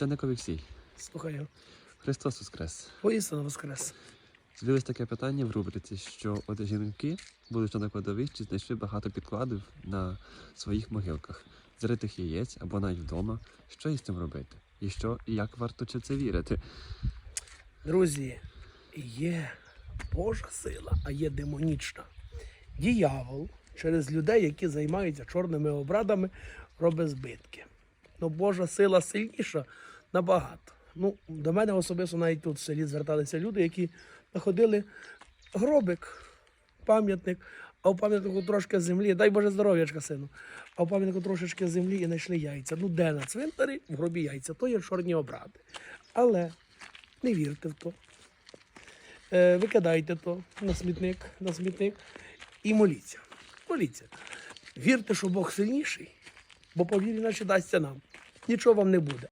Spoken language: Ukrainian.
Священник Олексій, Слухаю. Христос Воскрес. Воістину воскрес. З'явилось таке питання в рубриці, що от жінки, будучи на кладовищі, знайшли багато підкладів на своїх могилках, заритих яєць або навіть вдома. Що із цим робити? І що, і як варто чи це вірити? Друзі, є Божа сила, а є демонічна. Діявол через людей, які займаються чорними обрадами, робить збитки. Ну, Божа сила сильніша набагато. Ну, до мене особисто навіть тут в селі зверталися люди, які знаходили гробик, пам'ятник, а в пам'ятнику трошки землі, дай Боже здоров'ячка, сину. А в пам'ятнику трошечки землі і знайшли яйця. Ну, де на цвинтарі в гробі яйця, то є чорні обради. Але не вірте в то. Е, викидайте то на смітник, на смітник і моліться. Моліться. Вірте, що Бог сильніший, бо повір, іначе дасться нам. Нічого вам не буде.